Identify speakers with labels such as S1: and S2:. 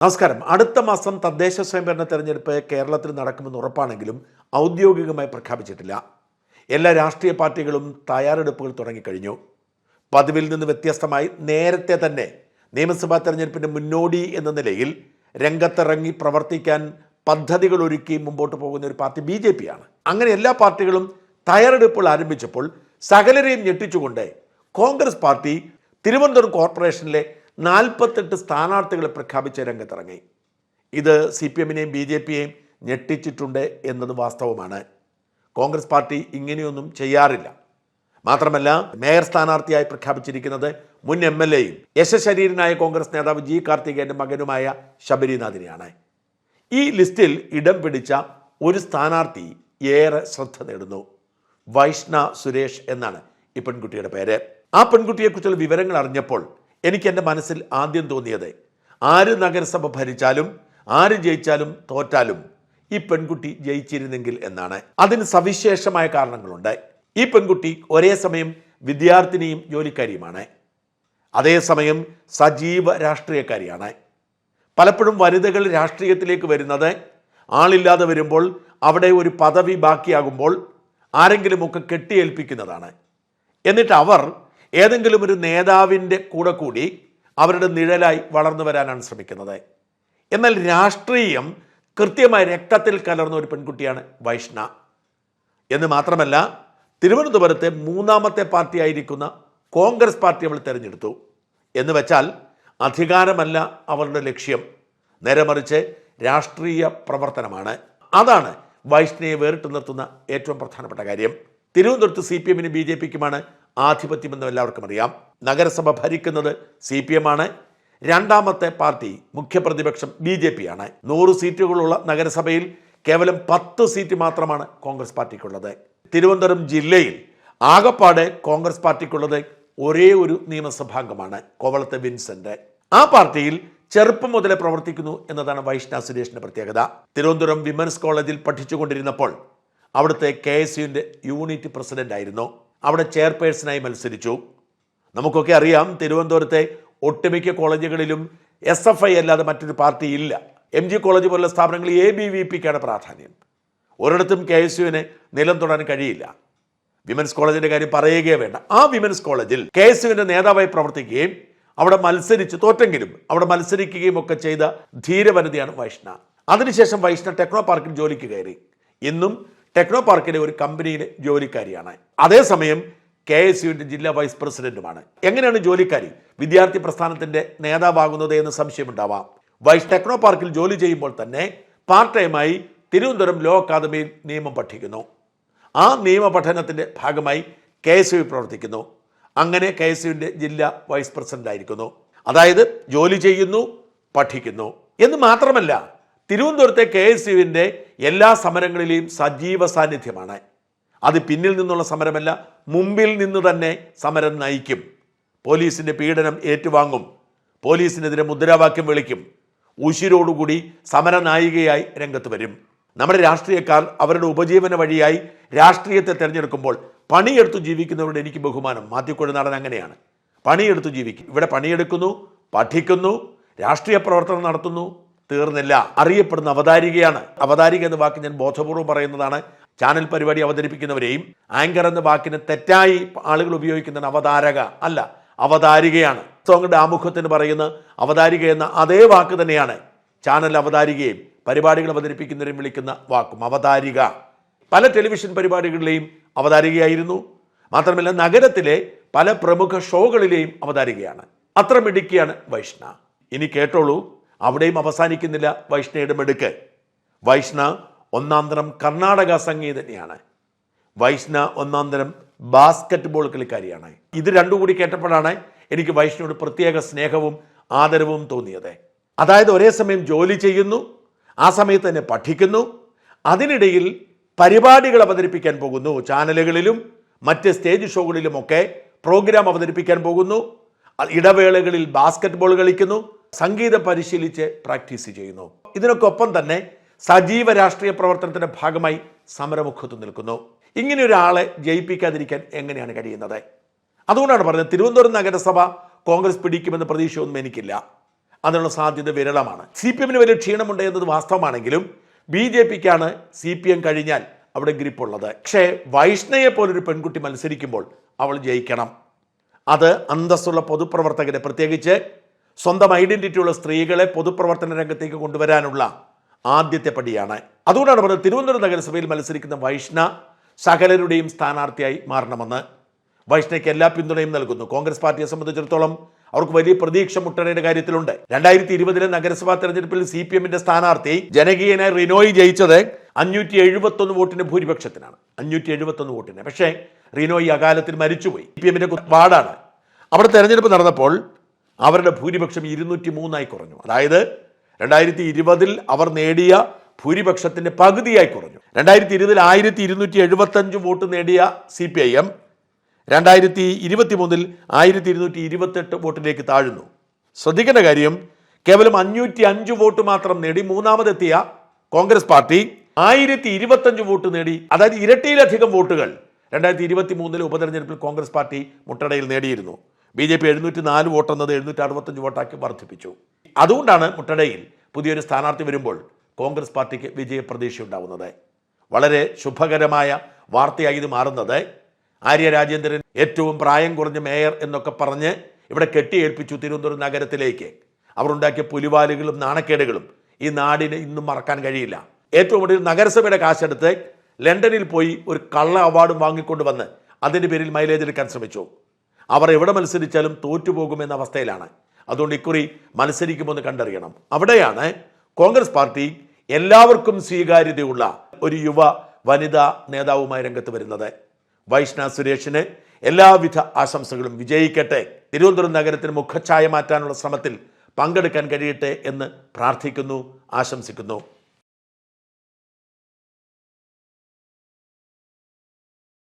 S1: നമസ്കാരം. അടുത്ത മാസം തദ്ദേശ സ്വയംഭരണ തെരഞ്ഞെടുപ്പ് കേരളത്തിൽ നടക്കുമെന്ന് ഉറപ്പാണെങ്കിലും ഔദ്യോഗികമായി പ്രഖ്യാപിച്ചിട്ടില്ല. എല്ലാ രാഷ്ട്രീയ പാർട്ടികളും തയ്യാറെടുപ്പുകൾ തുടങ്ങിക്കഴിഞ്ഞു. പതിവിൽ നിന്ന് വ്യത്യസ്തമായി നേരത്തെ തന്നെ നിയമസഭാ തെരഞ്ഞെടുപ്പിന്റെ മുന്നോടി എന്ന നിലയിൽ രംഗത്തിറങ്ങി പ്രവർത്തിക്കാൻ പദ്ധതികൾ ഒരുക്കി മുമ്പോട്ട് പോകുന്ന ഒരു പാർട്ടി ബി ജെ പി ആണ് അങ്ങനെ എല്ലാ പാർട്ടികളും തയ്യാറെടുപ്പുകൾ ആരംഭിച്ചപ്പോൾ സകലരെയും ഞെട്ടിച്ചുകൊണ്ട് കോൺഗ്രസ് പാർട്ടി തിരുവനന്തപുരം കോർപ്പറേഷനിലെ നാൽപ്പത്തെട്ട് സ്ഥാനാർത്ഥികളെ പ്രഖ്യാപിച്ച രംഗത്തിറങ്ങി. ഇത് സി പി എമ്മിനെയും ബി ജെ പിയെയും ഞെട്ടിച്ചിട്ടുണ്ട് എന്നത് വാസ്തവമാണ്. കോൺഗ്രസ് പാർട്ടി ഇങ്ങനെയൊന്നും ചെയ്യാറില്ല. മാത്രമല്ല മേയർ സ്ഥാനാർത്ഥിയായി പ്രഖ്യാപിച്ചിരിക്കുന്നത് മുൻ എം എൽ എയും യശശരീരനായ കോൺഗ്രസ് നേതാവ് ജി കാർത്തികേയന്റെ മകനുമായ ശബരിനാഥിനെയാണ്. ഈ ലിസ്റ്റിൽ ഇടം പിടിച്ച ഒരു സ്ഥാനാർത്ഥി ഏറെ ശ്രദ്ധ നേടുന്നു. വൈഷ്ണ സുരേഷ് എന്നാണ് ഈ പെൺകുട്ടിയുടെ പേര്. ആ പെൺകുട്ടിയെക്കുറിച്ചുള്ള വിവരങ്ങൾ അറിഞ്ഞപ്പോൾ എനിക്ക് എന്റെ മനസ്സിൽ ആദ്യം തോന്നിയത്. ആര് നഗരസഭ ഭരിച്ചാലും ആര് ജയിച്ചാലും തോറ്റാലും ഈ പെൺകുട്ടി ജയിച്ചിരുന്നെങ്കിൽ എന്നാണ്. അതിന് സവിശേഷമായ കാരണങ്ങളുണ്ട് ഈ പെൺകുട്ടി ഒരേ സമയം വിദ്യാർത്ഥിനിയും ജോലിക്കാരിയുമാണ്. അതേസമയം സജീവ രാഷ്ട്രീയക്കാരിയാണ്. പലപ്പോഴും വനിതകൾ രാഷ്ട്രീയത്തിലേക്ക് വരുന്നത് ആളില്ലാതെ വരുമ്പോൾ അവിടെ ഒരു പദവി ബാക്കിയാകുമ്പോൾ ആരെങ്കിലുമൊക്കെ കെട്ടിയേൽപ്പിക്കുന്നതാണ്. എന്നിട്ട് അവർ ഏതെങ്കിലും ഒരു നേതാവിന്റെ കൂടെ കൂടി അവരുടെ നിഴലായി വളർന്നു വരാനാണ് ശ്രമിക്കുന്നത്. എന്നാൽ രാഷ്ട്രീയം കൃത്യമായി രക്തത്തിൽ കലർന്ന ഒരു പെൺകുട്ടിയാണ് വൈഷ്ണ. എന്ന് മാത്രമല്ല തിരുവനന്തപുരത്തെ മൂന്നാമത്തെ പാർട്ടിയായിരിക്കുന്ന കോൺഗ്രസ് പാർട്ടി അവൾ തിരഞ്ഞെടുത്തു. എന്ന് വെച്ചാൽ അധികാരമല്ല അവളുടെ ലക്ഷ്യം. നേരെ മറിച്ച് രാഷ്ട്രീയ പ്രവർത്തനമാണ്. അതാണ് വൈഷ്ണയെ വേറിട്ട് നിർത്തുന്ന ഏറ്റവും പ്രധാനപ്പെട്ട കാര്യം. തിരുവനന്തപുരത്ത് സി പി എമ്മിനും ബി ജെ പിക്കുമാണ് ആധിപത്യമെന്ന് എല്ലാവർക്കും അറിയാം. നഗരസഭ ഭരിക്കുന്നത് സി പി എം ആണ് രണ്ടാമത്തെ പാർട്ടി മുഖ്യപ്രതിപക്ഷം ബി ജെ പി ആണ് നൂറ് സീറ്റുകളുള്ള നഗരസഭയിൽ കേവലം പത്ത് സീറ്റ് മാത്രമാണ് കോൺഗ്രസ് പാർട്ടിക്കുള്ളത്. തിരുവനന്തപുരം ജില്ലയിൽ ആകപ്പാടെ കോൺഗ്രസ് പാർട്ടിക്കുള്ളത് ഒരേ ഒരു നിയമസഭാംഗമാണ് കോവളത്തെ വിൻസെന്റ്. ആ പാർട്ടിയിൽ ചെറുപ്പം മുതലേ പ്രവർത്തിക്കുന്നു എന്നതാണ് വൈഷ്ണ സുരേഷിന്റെ പ്രത്യേകത. തിരുവനന്തപുരം വിമൻസ് കോളേജിൽ പഠിച്ചുകൊണ്ടിരുന്നപ്പോൾ അവിടുത്തെ കെ എസ് യുവിന്റെ യൂണിറ്റ് പ്രസിഡന്റ് ആയിരുന്നു അവിടെ ചെയർപേഴ്സണായി മത്സരിച്ചു. നമുക്കൊക്കെ അറിയാം തിരുവനന്തപുരത്തെ ഒട്ടുമിക്ക കോളേജുകളിലും എസ് എഫ് ഐ അല്ലാതെ മറ്റൊരു പാർട്ടി ഇല്ല. എം ജി കോളേജ് പോലുള്ള സ്ഥാപനങ്ങളിൽ എ ബി വി പിക്കാണ് പ്രാധാന്യം. ഒരിടത്തും കെ എസ് യുവിന് നിലം തൊടാൻ കഴിയില്ല. വിമൻസ് കോളേജിന്റെ കാര്യം പറയുകയേ വേണ്ട. ആ വിമൻസ് കോളേജിൽ കെ എസ് യുവിന്റെ നേതാവായി പ്രവർത്തിക്കുകയും അവിടെ മത്സരിച്ച് തോറ്റെങ്കിലും അവിടെ മത്സരിക്കുകയും ഒക്കെ ചെയ്ത ധീരവനിതയാണ് വൈഷ്ണ. അതിനുശേഷം വൈഷ്ണ ടെക്നോ പാർക്കിൽ ജോലിക്ക് കയറി. ഇന്നും ടെക്നോ പാർക്കിലെ ഒരു കമ്പനിയിലെ ജോലിക്കാരിയാണ്. അതേസമയം കെ എസ് യുവിന്റെ ജില്ലാ വൈസ് പ്രസിഡന്റുമാണ്. എങ്ങനെയാണ് ജോലിക്കാരി വിദ്യാർത്ഥി പ്രസ്ഥാനത്തിന്റെ നേതാവാകുന്നത് എന്ന് സംശയമുണ്ടാവാം. വൈസ് ടെക്നോ പാർക്കിൽ ജോലി ചെയ്യുമ്പോൾ തന്നെ പാർട്ട് ടൈമായി തിരുവനന്തപുരം ലോ അക്കാദമിയിൽ നിയമം പഠിക്കുന്നു. ആ നിയമ പഠനത്തിന്റെ ഭാഗമായി കെ എസ് യു പ്രവർത്തിക്കുന്നു. അങ്ങനെ കെ എസ് യുവിന്റെ ജില്ലാ വൈസ് പ്രസിഡന്റ് ആയിരിക്കുന്നു അതായത് ജോലി ചെയ്യുന്നു പഠിക്കുന്നു. എന്ന് മാത്രമല്ല തിരുവനന്തപുരത്തെ കെ എസ് യുവിന്റെ എല്ലാ സമരങ്ങളിലെയും സജീവ സാന്നിധ്യമാണ്. അത് പിന്നിൽ നിന്നുള്ള സമരമല്ല മുമ്പിൽ നിന്ന് തന്നെ സമരം നയിക്കും. പോലീസിന്റെ പീഡനം ഏറ്റുവാങ്ങും. പോലീസിനെതിരെ മുദ്രാവാക്യം വിളിക്കും. ഉശിരോടുകൂടി സമരനായികയായി രംഗത്ത് വരും. നമ്മുടെ രാഷ്ട്രീയക്കാർ അവരുടെ ഉപജീവന വഴിയായി രാഷ്ട്രീയത്തെ തിരഞ്ഞെടുക്കുമ്പോൾ പണിയെടുത്തു ജീവിക്കുന്നവരോട് എനിക്ക് ബഹുമാനം. മാത്യക്കുഴ നടൻ അങ്ങനെയാണ്. പണിയെടുത്തു ജീവിക്കും. ഇവിടെ പണിയെടുക്കുന്നു പഠിക്കുന്നു രാഷ്ട്രീയ പ്രവർത്തനം നടത്തുന്നു തീർന്നില്ല. അറിയപ്പെടുന്ന അവതാരികയാണ്. അവതാരിക എന്ന വാക്ക് ഞാൻ ബോധപൂർവം പറയുന്നതാണ്. ചാനൽ പരിപാടി അവതരിപ്പിക്കുന്നവരെയും ആങ്കർ എന്ന വാക്കിന് തെറ്റായി ആളുകൾ ഉപയോഗിക്കുന്ന അവതാരക. അല്ല അവതാരികയാണ്. സോങ്ങിന്റെ ആമുഖത്തിന് പറയുന്ന അവതാരിക എന്ന അതേ വാക്ക് തന്നെയാണ് ചാനൽ അവതാരികയും പരിപാടികൾ അവതരിപ്പിക്കുന്നവരെയും വിളിക്കുന്ന വാക്കും. അവതാരിക. പല ടെലിവിഷൻ പരിപാടികളിലെയും അവതാരികയായിരുന്നു. മാത്രമല്ല നഗരത്തിലെ പല പ്രമുഖ ഷോകളിലെയും അവതാരികയാണ്. അത്ര മിടുക്കിയാണ് വൈഷ്ണ. ഇനി കേട്ടോളൂ. അവിടെയും അവസാനിക്കുന്നില്ല വൈഷ്ണയുടെ മെടുക്ക്. വൈഷ്ണ ഒന്നാന്തരം തരം കർണാടക സംഗീതജ്ഞയാണ് വൈഷ്ണ ഒന്നാന്തരം ബാസ്കറ്റ്ബോൾ ബാസ്കറ്റ് ബോൾ കളിക്കാരിയാണ്. ഇത് രണ്ടും കൂടി കേട്ടപ്പോഴാണ് എനിക്ക് വൈഷ്ണയോട് പ്രത്യേക സ്നേഹവും ആദരവും തോന്നിയത്. അതായത് ഒരേ സമയം ജോലി ചെയ്യുന്നു ആ സമയത്ത് തന്നെ പഠിക്കുന്നു അതിനിടയിൽ പരിപാടികൾ അവതരിപ്പിക്കാൻ പോകുന്നു ചാനലുകളിലും മറ്റ് സ്റ്റേജ് ഷോകളിലുമൊക്കെ പ്രോഗ്രാം അവതരിപ്പിക്കാൻ പോകുന്നു ഇടവേളകളിൽ ബാസ്കറ്റ്ബോൾ കളിക്കുന്നു സംഗീതം പരിശീലിച്ച് പ്രാക്ടീസ് ചെയ്യുന്നു. ഇതിനൊക്കെ ഒപ്പം തന്നെ സജീവ രാഷ്ട്രീയ പ്രവർത്തനത്തിന്റെ ഭാഗമായി സമരമുഖത്ത് നിൽക്കുന്നു. ഇങ്ങനെ ഒരാളെ ജയിപ്പിക്കാതിരിക്കാൻ എങ്ങനെയാണ് കഴിയുന്നത്? അതുകൊണ്ടാണ് പറഞ്ഞത് തിരുവനന്തപുരം നഗരസഭ കോൺഗ്രസ് പിടിക്കുമെന്ന പ്രതീക്ഷയൊന്നും എനിക്കില്ല. അതിനുള്ള സാധ്യത വിരളമാണ്. സി പി എമ്മിന് വലിയ ക്ഷീണമുണ്ട് എന്നത് വാസ്തവമാണെങ്കിലും ബി ജെ പിക്കാണ് സി പി എം കഴിഞ്ഞാൽ അവിടെ ഗ്രിപ്പുള്ളത്. പക്ഷേ വൈഷ്ണയെ പോലൊരു പെൺകുട്ടി മത്സരിക്കുമ്പോൾ അവൾ ജയിക്കണം. അത് അന്തസ്സുള്ള പൊതുപ്രവർത്തകരെ പ്രത്യേകിച്ച് സ്വന്തം ഐഡന്റിറ്റി ഉള്ള സ്ത്രീകളെ പൊതുപ്രവർത്തന രംഗത്തേക്ക് കൊണ്ടുവരാനുള്ള ആദ്യത്തെ പടിയാണ്. അതുകൊണ്ടാണ് പറഞ്ഞത് തിരുവനന്തപുരം നഗരസഭയിൽ മത്സരിക്കുന്ന വൈഷ്ണ സകലരുടെയും സ്ഥാനാർത്ഥിയായി മാറണമെന്ന്. വൈഷ്ണയ്ക്ക് എല്ലാ പിന്തുണയും നൽകുന്നു. കോൺഗ്രസ് പാർട്ടിയെ സംബന്ധിച്ചിടത്തോളം അവർക്ക് വലിയ പ്രതീക്ഷ മുട്ടണയുടെ കാര്യത്തിലുണ്ട്. രണ്ടായിരത്തി ഇരുപതിലെ നഗരസഭാ തെരഞ്ഞെടുപ്പിൽ സി പി എമ്മിന്റെ സ്ഥാനാർത്ഥി ജനകീയനായി റിനോയ് ജയിച്ചത് അഞ്ഞൂറ്റി എഴുപത്തൊന്ന് വോട്ടിന് ഭൂരിപക്ഷത്തിനാണ്. അഞ്ഞൂറ്റി എഴുപത്തൊന്ന് വോട്ടിന്. പക്ഷേ റിനോയ് അകാലത്തിൽ മരിച്ചുപോയി. സി പി എമ്മിന്റെ വാർഡാണ്. അവിടെ തെരഞ്ഞെടുപ്പ് നടന്നപ്പോൾ അവരുടെ ഭൂരിപക്ഷം ഇരുന്നൂറ്റി മൂന്നായി കുറഞ്ഞു. അതായത് രണ്ടായിരത്തി ഇരുപതിൽ അവർ നേടിയ ഭൂരിപക്ഷത്തിന്റെ പകുതിയായി കുറഞ്ഞു. രണ്ടായിരത്തി ഇരുപതിൽ ആയിരത്തി ഇരുന്നൂറ്റി എഴുപത്തഞ്ച് വോട്ട് നേടിയ സി പി ഐ എം രണ്ടായിരത്തി ഇരുപത്തി മൂന്നിൽ ആയിരത്തി ഇരുന്നൂറ്റി ഇരുപത്തെട്ട് വോട്ടിലേക്ക് താഴ്ന്നു. ശ്രദ്ധിക്കേണ്ട കാര്യം കേവലം അഞ്ഞൂറ്റി അഞ്ച് വോട്ട് മാത്രം നേടി മൂന്നാമതെത്തിയ കോൺഗ്രസ് പാർട്ടി ആയിരത്തി ഇരുപത്തഞ്ച് വോട്ട് നേടി. അതായത് ഇരട്ടിയിലധികം വോട്ടുകൾ രണ്ടായിരത്തി ഇരുപത്തി മൂന്നിലെ ഉപതെരഞ്ഞെടുപ്പിൽ കോൺഗ്രസ് പാർട്ടി മുട്ടടയിൽ നേടിയിരുന്നു. ബി ജെ പി എഴുന്നൂറ്റി നാല് വോട്ട് എന്നത് എഴുന്നൂറ്റി അറുപത്തഞ്ച് വോട്ടാക്കി വർദ്ധിപ്പിച്ചു. അതുകൊണ്ടാണ് മുട്ടടയിൽ പുതിയൊരു സ്ഥാനാർത്ഥി വരുമ്പോൾ കോൺഗ്രസ് പാർട്ടിക്ക് വിജയപ്രതീക്ഷ ഉണ്ടാവുന്നത് വളരെ ശുഭകരമായ വാർത്തയായി ഇത് മാറുന്നത്. ആര്യ രാജേന്ദ്രൻ ഏറ്റവും പ്രായം കുറഞ്ഞ മേയർ എന്നൊക്കെ പറഞ്ഞ് ഇവിടെ കെട്ടിയേൽപ്പിച്ചു തിരുവനന്തപുരം നഗരത്തിലേക്ക്. അവരുണ്ടാക്കിയ പുലിവാലുകളും നാണക്കേടുകളും ഈ നാടിന് ഇന്നും മറക്കാൻ കഴിയില്ല. ഏറ്റവും ഒടുവിൽ നഗരസഭയുടെ കാശെടുത്ത് ലണ്ടനിൽ പോയി ഒരു കള്ള അവാർഡും വാങ്ങിക്കൊണ്ട് വന്ന് അതിന്റെ പേരിൽ മൈലേജ് എടുക്കാൻ ശ്രമിച്ചു. അവർ എവിടെ മത്സരിച്ചാലും തോറ്റുപോകുമെന്ന അവസ്ഥയിലാണ്. അതുകൊണ്ട് ഇക്കുറി മത്സരിക്കുമെന്ന് കണ്ടറിയണം. അവിടെയാണ് കോൺഗ്രസ് പാർട്ടി എല്ലാവർക്കും സ്വീകാര്യതയുള്ള ഒരു യുവ വനിതാ നേതാവുമായി രംഗത്ത് വരുന്നത്. വൈഷ്ണ സുരേഷിന് എല്ലാവിധ ആശംസകളും. വിജയിക്കട്ടെ. തിരുവനന്തപുരം നഗരത്തിന് മുഖച്ഛായ മാറ്റാനുള്ള ശ്രമത്തിൽ പങ്കെടുക്കാൻ കഴിയട്ടെ എന്ന് പ്രാർത്ഥിക്കുന്നു ആശംസിക്കുന്നു.